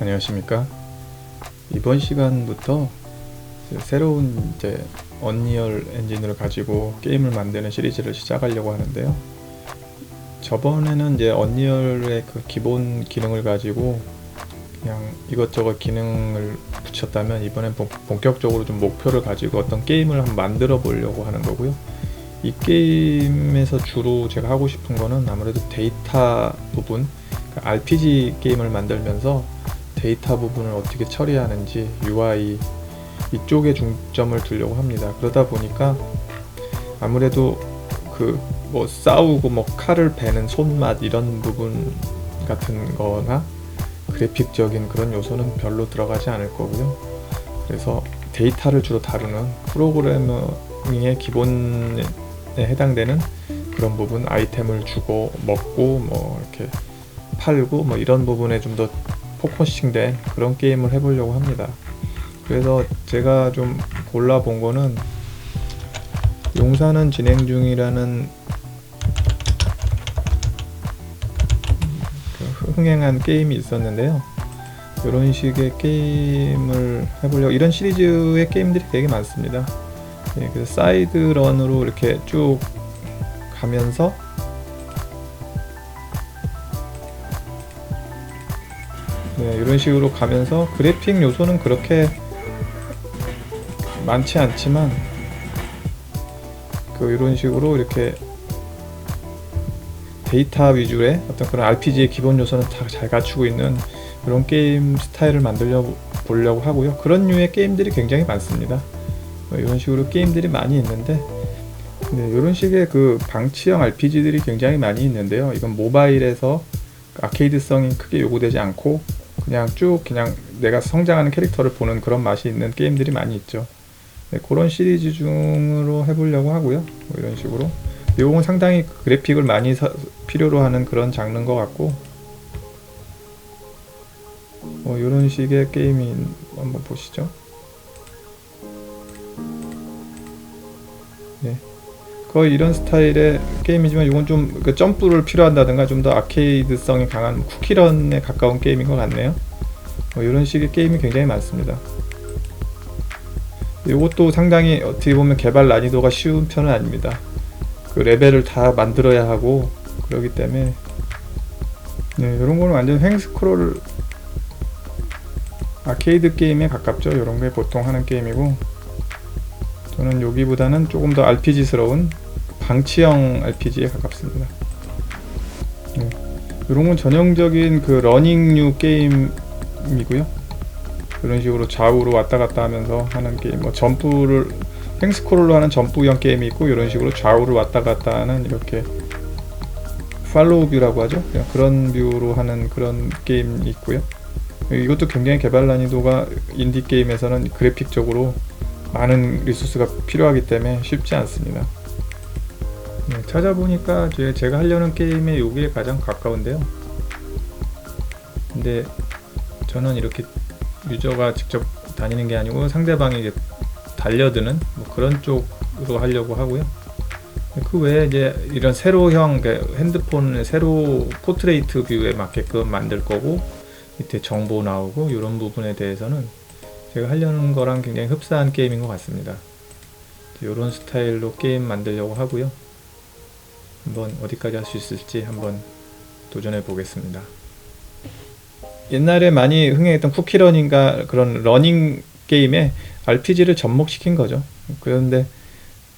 안녕하십니까. 이번 시간부터 새로운 이제 언리얼 엔진을 가지고 게임을 만드는 시리즈를 시작하려고 하는데요. 저번에는 이제 언리얼의 그 기본 기능을 가지고 그냥 이것저것 기능을 붙였다면 이번엔 본- 본격적으로 좀 목표를 가지고 어떤 게임을 한번 만들어 보려고 하는 거고요. 이 게임에서 주로 제가 하고 싶은 거는 아무래도 데이터 부분, RPG 게임을 만들면서 데이터 부분을 어떻게 처리하는지 UI 이쪽에 중점을 두려고 합니다. 그러다 보니까 아무래도 그 뭐 싸우고 뭐 칼을 베는 손맛 이런 부분 같은 거나 그래픽적인 그런 요소는 별로 들어가지 않을 거고요. 그래서 데이터를 주로 다루는 프로그래밍의 기본에 해당되는 그런 부분 아이템을 주고 먹고 뭐 이렇게 팔고 뭐 이런 부분에 좀 더 포커싱된 그런 게임을 해보려고 합니다. 그래서 제가 좀 골라본 거는 용사는 진행 중이라는 그 흥행한 게임이 있었는데요. 이런 식의 게임을 해보려고 이런 시리즈의 게임들이 되게 많습니다. 예, 그래서 사이드 런으로 이렇게 쭉 가면서 네, 이런 식으로 가면서 그래픽 요소는 그렇게 많지 않지만 그 이런 식으로 이렇게 데이터 위주의 어떤 그런 RPG의 기본 요소는 다 잘 갖추고 있는 그런 게임 스타일을 만들려 보려고 하고요. 그런 류의 게임들이 굉장히 많습니다. 뭐 이런 식으로 게임들이 많이 있는데 네, 이런 식의 그 방치형 RPG들이 굉장히 많이 있는데요. 이건 모바일에서 아케이드성이 크게 요구되지 않고 그냥 쭉 그냥 내가 성장하는 캐릭터를 보는 그런 맛이 있는 게임들이 많이 있죠. 네, 그런 시리즈 중으로 해보려고 하고요. 뭐 이런 식으로. 이건 상당히 그래픽을 많이 사- 필요로 하는 그런 장르인 것 같고, 뭐 이런 식의 게임이 한번 보시죠. 네. 거의 이런 스타일의 게임이지만 이건 좀 그 점프를 필요한다든가 좀 더 아케이드성이 강한 쿠키런에 가까운 게임인 것 같네요. 뭐 이런 식의 게임이 굉장히 많습니다. 이것도 상당히 어떻게 보면 개발 난이도가 쉬운 편은 아닙니다. 그 레벨을 다 만들어야 하고 그러기 때문에 네, 이런 거는 완전 횡스크롤 아케이드 게임에 가깝죠. 이런 게 보통 하는 게임이고 저는 여기보다는 조금 더 RPG스러운 방치형 RPG에 가깝습니다. 네, 이런 건 전형적인 그 러닝류 게임이고요. 이런 식으로 좌우로 왔다 갔다 하면서 하는 게임, 뭐 점프를 횡스크롤로 하는 점프형 게임이 있고 이런 식으로 좌우를 왔다 갔다 하는 이렇게 팔로우 뷰라고 하죠. 그냥 그런 뷰로 하는 그런 게임이 있고요. 이것도 굉장히 개발 난이도가 인디 게임에서는 그래픽적으로 많은 리소스가 필요하기 때문에 쉽지 않습니다. 네, 찾아보니까 제- 제가 하려는 게임에 여기에 가장 가까운데요. 근데 저는 이렇게 유저가 직접 다니는 게 아니고 상대방이 이제 달려드는 뭐 그런 쪽으로 하려고 하고요. 그 외에 이제 이런 세로형 그러니까 핸드폰의 세로 포트레이트 뷰에 맞게끔 만들 거고 밑에 정보 나오고 이런 부분에 대해서는 제가 하려는 거랑 굉장히 흡사한 게임인 것 같습니다. 이런 스타일로 게임 만들려고 하고요. 한번 어디까지 할 수 있을지 한번 도전해 보겠습니다. 옛날에 많이 흥행했던 쿠키런인가 그런 러닝 게임에 RPG를 접목시킨 거죠. 그런데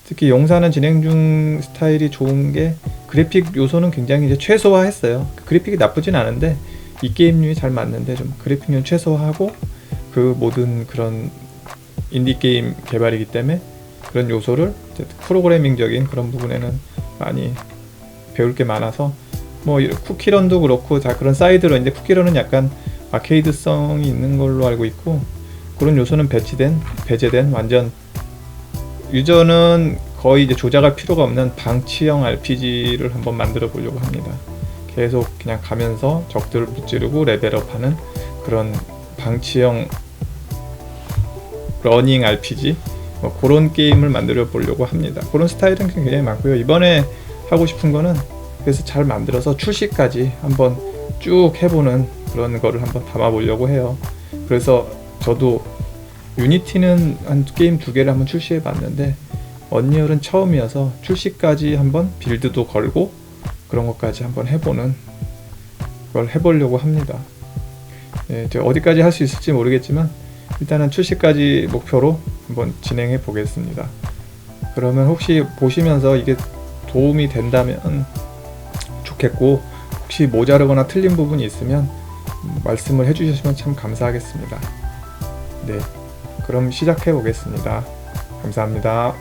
특히 용사는 진행 중 스타일이 좋은 게 그래픽 요소는 굉장히 이제 최소화했어요. 그래픽이 나쁘진 않은데 이 게임류에 잘 맞는데 좀 그래픽은 최소화하고 그 모든 그런 인디 게임 개발이기 때문에 그런 요소를 이제 프로그래밍적인 그런 부분에는 많이 배울 게 많아서 뭐 이- 쿠키런도 그렇고 다 그런 사이드런인데 쿠키런은 약간 아케이드성이 있는 걸로 알고 있고 그런 요소는 배치된 배제된 완전 유저는 거의 이제 조작할 필요가 없는 방치형 RPG를 한번 만들어 보려고 합니다. 계속 그냥 가면서 적들을 무찌르고 레벨업하는 그런 방치형 러닝 RPG 뭐 그런 게임을 만들어 보려고 합니다. 그런 스타일은 굉장히 많고요. 이번에 하고 싶은 거는 그래서 잘 만들어서 출시까지 한번 쭉 해보는 그런 거를 한번 담아보려고 해요. 그래서 저도 유니티는 한 게임 두 개를 한번 출시해 봤는데 언리얼은 처음이어서 출시까지 한번 빌드도 걸고 그런 것까지 한번 해보는 걸 해보려고 합니다. 예, 이제 어디까지 할 수 있을지 모르겠지만 일단은 출시까지 목표로 한번 진행해 보겠습니다. 그러면 혹시 보시면서 이게 도움이 된다면 좋겠고 혹시 모자르거나 틀린 부분이 있으면 음, 말씀을 해주셨으면 참 감사하겠습니다. 네, 그럼 시작해 보겠습니다. 감사합니다.